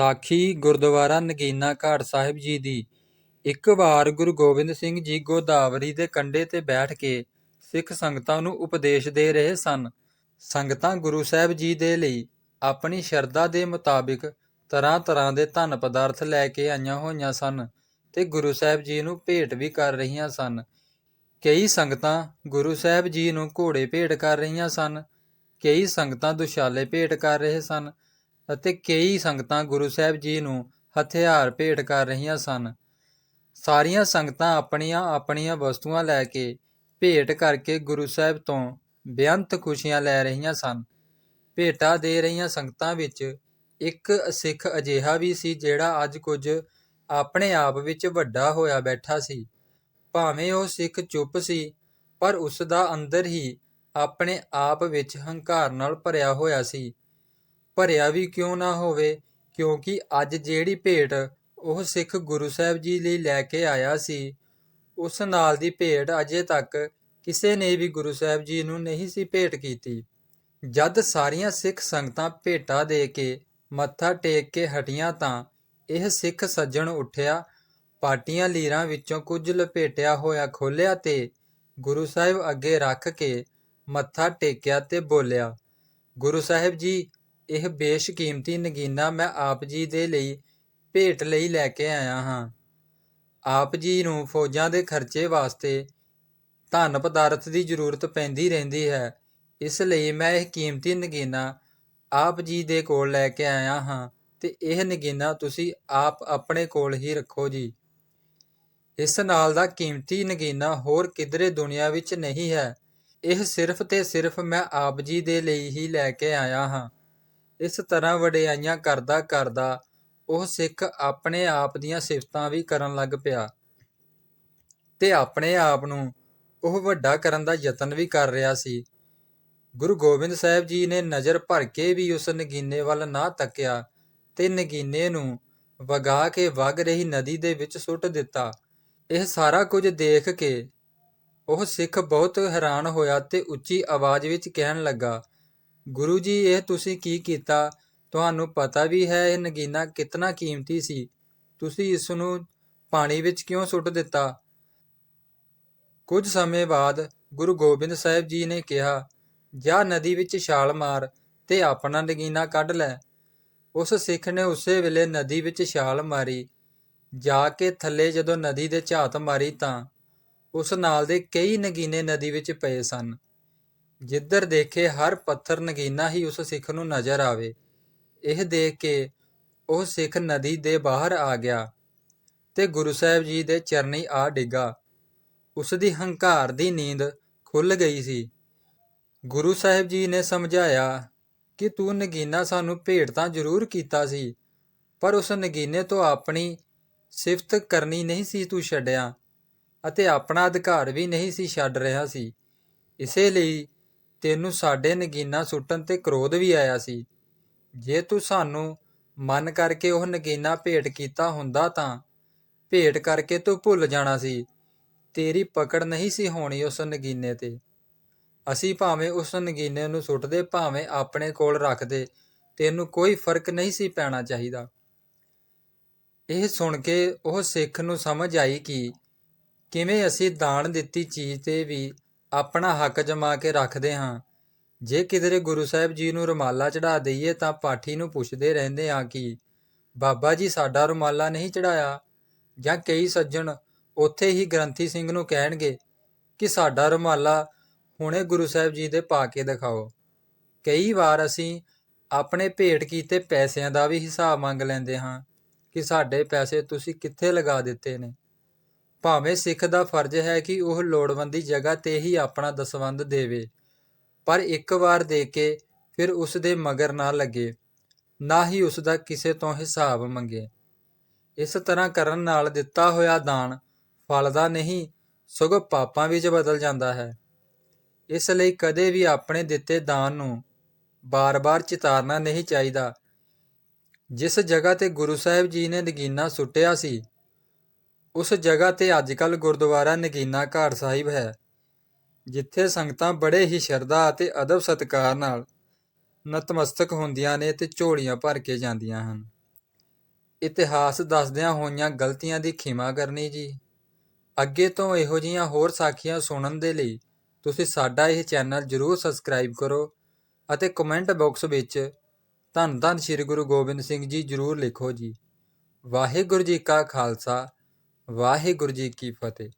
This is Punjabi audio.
ਸਾਖੀ ਗੁਰਦੁਆਰਾ ਨਗੀਨਾ ਘਾਟ ਸਾਹਿਬ ਜੀ ਦੀ। ਇੱਕ ਵਾਰ ਗੁਰੂ ਗੋਬਿੰਦ ਸਿੰਘ ਜੀ ਗੋਦਾਵਰੀ ਦੇ ਕੰਢੇ ਤੇ ਬੈਠ ਕੇ ਸਿੱਖ ਸੰਗਤਾਂ ਨੂੰ ਉਪਦੇਸ਼ ਦੇ ਰਹੇ ਸਨ। ਸੰਗਤਾਂ ਗੁਰੂ ਸਾਹਿਬ ਜੀ ਦੇ ਲਈ ਆਪਣੀ ਸ਼ਰਧਾ ਦੇ ਮੁਤਾਬਿਕ ਤਰ੍ਹਾਂ ਤਰ੍ਹਾਂ ਦੇ ਧਨ ਪਦਾਰਥ ਲੈ ਕੇ ਆਈਆਂ ਹੋਈਆਂ ਸਨ ਤੇ ਗੁਰੂ ਸਾਹਿਬ ਜੀ ਨੂੰ ਭੇਟ ਵੀ ਕਰ ਰਹੀਆਂ ਸਨ। ਕਈ ਸੰਗਤਾਂ ਗੁਰੂ ਸਾਹਿਬ ਜੀ ਨੂੰ ਘੋੜੇ ਭੇਟ ਕਰ ਰਹੀਆਂ ਸਨ, ਕਈ ਸੰਗਤਾਂ ਦੁਸ਼ਾਲੇ ਭੇਟ ਕਰ ਰਹੇ ਸਨ ਅਤੇ ਕਈ ਸੰਗਤਾਂ ਗੁਰੂ ਸਾਹਿਬ ਜੀ ਨੂੰ ਹਥਿਆਰ ਭੇਟ ਕਰ ਰਹੀਆਂ ਸਨ। ਸਾਰੀਆਂ ਸੰਗਤਾਂ ਆਪਣੀਆਂ ਆਪਣੀਆਂ ਵਸਤੂਆਂ ਲੈ ਕੇ ਭੇਟ ਕਰਕੇ ਗੁਰੂ ਸਾਹਿਬ ਤੋਂ ਬੇਅੰਤ ਖੁਸ਼ੀਆਂ ਲੈ ਰਹੀਆਂ ਸਨ। ਭੇਟਾ ਦੇ ਰਹੀਆਂ ਸੰਗਤਾਂ ਵਿੱਚ ਇੱਕ ਸਿੱਖ ਅਜਿਹਾ ਵੀ ਸੀ ਜਿਹੜਾ ਅੱਜ ਕੁਝ ਆਪਣੇ ਆਪ ਵਿੱਚ ਵੱਡਾ ਹੋਇਆ ਬੈਠਾ ਸੀ। ਭਾਵੇਂ ਉਹ ਸਿੱਖ ਚੁੱਪ ਸੀ, ਪਰ ਉਸ ਦਾ ਅੰਦਰ ਹੀ ਆਪਣੇ ਆਪ ਵਿੱਚ ਹੰਕਾਰ ਨਾਲ ਭਰਿਆ ਹੋਇਆ ਸੀ। ਭਰਿਆ ਵੀ ਕਿਉਂ ਨਾ ਹੋਵੇ, ਕਿਉਂਕਿ ਅੱਜ ਜਿਹੜੀ ਭੇਟ ਉਹ ਸਿੱਖ ਗੁਰੂ ਸਾਹਿਬ ਜੀ ਲਈ ਲੈ ਕੇ ਆਇਆ ਸੀ, ਉਸ ਨਾਲ ਦੀ ਭੇਟ ਅਜੇ ਤੱਕ ਕਿਸੇ ਨੇ ਵੀ ਗੁਰੂ ਸਾਹਿਬ ਜੀ ਨੂੰ ਨਹੀਂ ਸੀ ਭੇਟ ਕੀਤੀ। ਜਦ ਸਾਰੀਆਂ ਸਿੱਖ ਸੰਗਤਾਂ ਭੇਟਾ ਦੇ ਕੇ ਮੱਥਾ ਟੇਕ ਕੇ ਹਟੀਆਂ ਤਾਂ ਇਹ ਸਿੱਖ ਸੱਜਣ ਉੱਠਿਆ ਪਾਟੀਆਂ ਲੀਰਾਂ ਵਿੱਚੋਂ ਕੁਝ ਲਪੇਟਿਆ ਹੋਇਆ ਖੋਲਿਆ ਤੇ ਗੁਰੂ ਸਾਹਿਬ ਅੱਗੇ ਰੱਖ ਕੇ ਮੱਥਾ ਟੇਕਿਆ ਤੇ ਬੋਲਿਆ, ਗੁਰੂ ਸਾਹਿਬ ਜੀ ਇਹ ਬੇਸ਼ਕੀਮਤੀ ਨਗੀਨਾ ਮੈਂ ਆਪ ਜੀ ਦੇ ਲਈ ਭੇਟ ਲਈ ਲੈ ਕੇ ਆਇਆ ਹਾਂ। ਆਪ ਜੀ ਨੂੰ ਫੌਜਾਂ ਦੇ ਖਰਚੇ ਵਾਸਤੇ ਧਨ ਪਦਾਰਥ ਦੀ ਜ਼ਰੂਰਤ ਪੈਂਦੀ ਰਹਿੰਦੀ ਹੈ। ਇਸ ਲਈ ਮੈਂ ਇਹ ਕੀਮਤੀ ਨਗੀਨਾ ਆਪ ਜੀ ਦੇ ਕੋਲ ਲੈ ਕੇ ਆਇਆ ਹਾਂ ਤੇ ਇਹ ਨਗੀਨਾ ਤੁਸੀਂ ਆਪ ਆਪਣੇ ਕੋਲ ਹੀ ਰੱਖੋ ਜੀ। ਇਸ ਨਾਲ ਦਾ ਕੀਮਤੀ ਨਗੀਨਾ ਹੋਰ ਕਿਧਰੇ ਦੁਨੀਆ ਵਿੱਚ ਨਹੀਂ ਹੈ। ਇਹ ਸਿਰਫ ਤੇ ਸਿਰਫ ਮੈਂ ਆਪ ਜੀ ਦੇ ਲਈ ਹੀ ਲੈ ਕੇ ਆਇਆ ਹਾਂ। ਇਸ ਤਰ੍ਹਾਂ ਵਡਿਆਈਆਂ ਕਰਦਾ ਕਰਦਾ ਉਹ ਸਿੱਖ ਆਪਣੇ ਆਪ ਦੀਆਂ ਸਿਫਤਾਂ ਵੀ ਕਰਨ ਲੱਗ ਪਿਆ ਤੇ ਆਪਣੇ ਆਪ ਨੂੰ ਉਹ ਵੱਡਾ ਕਰਨ ਦਾ ਯਤਨ ਵੀ ਕਰ ਰਿਹਾ ਸੀ। ਗੁਰੂ ਗੋਬਿੰਦ ਸਾਹਿਬ ਜੀ ਨੇ ਨਜ਼ਰ ਭਰ ਕੇ ਵੀ ਉਸ ਨਗੀਨੇ ਵੱਲ ਨਾ ਤੱਕਿਆ ਤੇ ਨਗੀਨੇ ਨੂੰ ਵਗਾ ਕੇ ਵਗ ਰਹੀ ਨਦੀ ਦੇ ਵਿੱਚ ਸੁੱਟ ਦਿੱਤਾ। ਇਹ ਸਾਰਾ ਕੁਝ ਦੇਖ ਕੇ ਉਹ ਸਿੱਖ ਬਹੁਤ ਹੈਰਾਨ ਹੋਇਆ ਤੇ ਉੱਚੀ ਆਵਾਜ਼ ਵਿੱਚ ਕਹਿਣ ਲੱਗਾ ਗੁਰੂ ਜੀ, ਇਹ ਤੁਸੀਂ ਕੀ ਕੀਤਾ? ਤੁਹਾਨੂੰ ਪਤਾ ਵੀ ਹੈ ਇਹ ਨਗੀਨਾ ਕਿੰਨਾ ਕੀਮਤੀ ਸੀ। ਤੁਸੀਂ ਇਸ ਨੂੰ ਪਾਣੀ ਵਿੱਚ ਕਿਉਂ ਸੁੱਟ ਦਿੱਤਾ? ਕੁਝ ਸਮੇਂ ਬਾਅਦ ਗੁਰੂ ਗੋਬਿੰਦ ਸਾਹਿਬ ਜੀ ਨੇ ਕਿਹਾ, ਜਾ ਨਦੀ ਵਿੱਚ ਛਾਲ ਮਾਰ ਤੇ ਆਪਣਾ ਨਗੀਨਾ ਕੱਢ ਲੈ। ਉਸ ਸਿੱਖ ਨੇ ਉਸੇ ਵੇਲੇ ਨਦੀ ਵਿੱਚ ਛਾਲ ਮਾਰੀ। ਜਾ ਕੇ ਥੱਲੇ ਜਦੋਂ ਨਦੀ ਦੇ ਝਾਤ ਮਾਰੀ ਤਾਂ ਉਸ ਨਾਲ ਦੇ ਕਈ ਨਗੀਨੇ ਨਦੀ ਵਿੱਚ ਪਏ ਸਨ। ਜਿੱਧਰ ਦੇਖੇ ਹਰ ਪੱਥਰ ਨਗੀਨਾ ਹੀ ਉਸ ਸਿੱਖ ਨੂੰ ਨਜ਼ਰ ਆਵੇ। ਇਹ ਦੇਖ ਕੇ ਉਹ ਸਿੱਖ ਨਦੀ ਦੇ ਬਾਹਰ ਆ ਗਿਆ ਤੇ ਗੁਰੂ ਸਾਹਿਬ ਜੀ ਦੇ ਚਰਨੀ ਆ ਡਿੱਗਾ। ਉਸ ਦੀ ਹੰਕਾਰ ਦੀ ਨੀਂਦ ਖੁੱਲ ਗਈ ਸੀ। ਗੁਰੂ ਸਾਹਿਬ ਜੀ ਨੇ ਸਮਝਾਇਆ ਕਿ ਤੂੰ ਨਗੀਨਾ ਸਾਨੂੰ ਭੇਟ ਤਾਂ ਜ਼ਰੂਰ ਕੀਤਾ ਸੀ, ਪਰ ਉਸ ਨਗੀਨੇ ਤੋਂ ਆਪਣੀ ਸਿਫਤ ਕਰਨੀ ਨਹੀਂ ਸੀ ਤੂੰ ਛੱਡਿਆ ਅਤੇ ਆਪਣਾ ਅਧਿਕਾਰ ਵੀ ਨਹੀਂ ਸੀ ਛੱਡ ਰਿਹਾ ਸੀ। ਇਸੇ ਲਈ ਤੈਨੂੰ ਸਾਡੇ ਨਗੀਨਾ ਸੁੱਟਣ ਤੇ ਕ੍ਰੋਧ ਵੀ ਆਇਆ ਸੀ। ਜੇ ਤੂੰ ਸਾਨੂੰ ਮਨ ਕਰਕੇ ਉਹ ਨਗੀਨਾ ਭੇਟ ਕੀਤਾ ਹੁੰਦਾ ਤਾਂ ਭੇਟ ਕਰਕੇ ਤੂੰ ਭੁੱਲ ਜਾਣਾ ਸੀ। ਤੇਰੀ ਪਕੜ ਨਹੀਂ ਸੀ ਹੋਣੀ ਉਸ ਨਗੀਨੇ ਤੇ। ਅਸੀਂ ਭਾਵੇਂ ਉਸ ਨਗੀਨੇ ਨੂੰ ਸੁੱਟਦੇ, ਭਾਵੇਂ ਆਪਣੇ ਕੋਲ ਰੱਖਦੇ, ਤੈਨੂੰ ਕੋਈ ਫ਼ਰਕ ਨਹੀਂ ਸੀ ਪੈਣਾ ਚਾਹੀਦਾ। ਇਹ ਸੁਣ ਕੇ ਉਹ ਸਿੱਖ ਨੂੰ ਸਮਝ ਆਈ ਕਿ ਕਿਵੇਂ ਅਸੀਂ ਦਾਨ ਦਿੱਤੀ ਚੀਜ਼ ਤੇ ਵੀ ਆਪਣਾ ਹੱਕ ਜਮਾ ਕੇ ਰੱਖਦੇ ਹਾਂ। ਜੇ ਕਿਧਰੇ ਗੁਰੂ ਸਾਹਿਬ ਜੀ ਨੂੰ ਰੁਮਾਲਾ ਚੜਾ ਦਈਏ ਤਾਂ ਪਾਠੀ ਨੂੰ ਪੁੱਛਦੇ ਰਹਿੰਦੇ ਹਾਂ ਕਿ, ਬਾਬਾ ਜੀ, ਸਾਡਾ ਰੁਮਾਲਾ ਨਹੀਂ ਚੜਾਇਆ ਜਾਂ ਕਈ ਸੱਜਣ ਉੱਥੇ ਹੀ ਗ੍ਰੰਥੀ ਸਿੰਘ ਨੂੰ ਕਹਿਣਗੇ ਕਿ, ਸਾਡਾ ਰੁਮਾਲਾ ਹੁਣੇ ਗੁਰੂ ਸਾਹਿਬ ਜੀ ਦੇ ਪਾ ਕੇ ਦਿਖਾਓ। ਕਈ ਵਾਰ ਅਸੀਂ ਆਪਣੇ ਭੇਟ ਕੀਤੇ ਪੈਸਿਆਂ ਦਾ ਵੀ ਹਿਸਾਬ ਮੰਗ ਲੈਂਦੇ ਹਾਂ ਕਿ, ਸਾਡੇ ਪੈਸੇ ਤੁਸੀਂ ਕਿੱਥੇ ਲਗਾ ਦਿੱਤੇ ਨੇ? ਭਾਵੇਂ ਸਿੱਖ ਦਾ ਫਰਜ਼ ਹੈ ਕਿ ਉਹ ਲੋੜਵੰਦੀ ਜਗ੍ਹਾ ਤੇ ਹੀ ਆਪਣਾ ਦਸਵੰਦ ਦੇਵੇ, ਪਰ ਇੱਕ ਵਾਰ ਦੇ ਕੇ ਫਿਰ ਉਸ ਦੇ ਮਗਰ ਨਾ ਲੱਗੇ, ਨਾ ਹੀ ਉਸ ਦਾ ਕਿਸੇ ਤੋਂ ਹਿਸਾਬ ਮੰਗੇ। ਇਸ ਤਰ੍ਹਾਂ ਕਰਨ ਨਾਲ ਦਿੱਤਾ ਹੋਇਆ ਦਾਨ ਫਲਦਾ ਨਹੀਂ, ਸਗੋਂ ਪਾਪਾਂ ਵਿੱਚ ਬਦਲ ਜਾਂਦਾ ਹੈ। ਇਸ ਲਈ ਕਦੇ ਵੀ ਆਪਣੇ ਦਿੱਤੇ ਦਾਨ ਨੂੰ ਬਾਰ-ਬਾਰ ਚਿਤਾਰਨਾ ਨਹੀਂ ਚਾਹੀਦਾ। ਜਿਸ ਜਗ੍ਹਾ ਤੇ ਗੁਰੂ ਸਾਹਿਬ ਜੀ ਨੇ ਨਗੀਨਾ ਸੁੱਟਿਆ ਸੀ ਉਸ ਜਗ੍ਹਾ ਤੇ ਅੱਜ ਅੱਜਕੱਲ ਗੁਰਦੁਆਰਾ ਨਗੀਨਾ ਘਾਟ ਸਾਹਿਬ ਹੈ, ਜਿੱਥੇ ਸੰਗਤਾਂ ਬੜੇ ਹੀ ਸ਼ਰਧਾ ਅਤੇ ਅਦਬ ਸਤਿਕਾਰ ਨਾਲ ਨਤਮਸਤਕ ਹੁੰਦੀਆਂ ਨੇ ਤੇ ਝੋਲੀਆਂ ਭਰ ਕੇ ਜਾਂਦੀਆਂ ਹਨ। ਇਤਿਹਾਸ ਦੱਸਦਿਆਂ ਹੋਈਆਂ ਗਲਤੀਆਂ ਦੀ ਖਿਮਾ ਕਰਨੀ ਜੀ। ਅੱਗੇ ਤੋਂ ਇਹੋ ਜਿਹੀਆਂ ਹੋਰ ਸਾਖੀਆਂ ਸੁਣਨ ਦੇ ਲਈ ਤੁਸੀਂ ਸਾਡਾ ਇਹ ਚੈਨਲ ਜਰੂਰ ਸਬਸਕ੍ਰਾਈਬ ਕਰੋ ਅਤੇ ਕਮੈਂਟ ਬਾਕਸ ਵਿੱਚ ਧੰਨ ਧੰਨ ਸ੍ਰੀ ਗੁਰੂ ਗੋਬਿੰਦ ਸਿੰਘ ਜੀ ਜਰੂਰ ਲਿਖੋ ਜੀ। ਵਾਹਿਗੁਰੂ ਜੀ ਕਾ ਖਾਲਸਾ ਵਾਹਿਗੁਰੂ ਜੀ ਕੀ ਫਤਿਹ।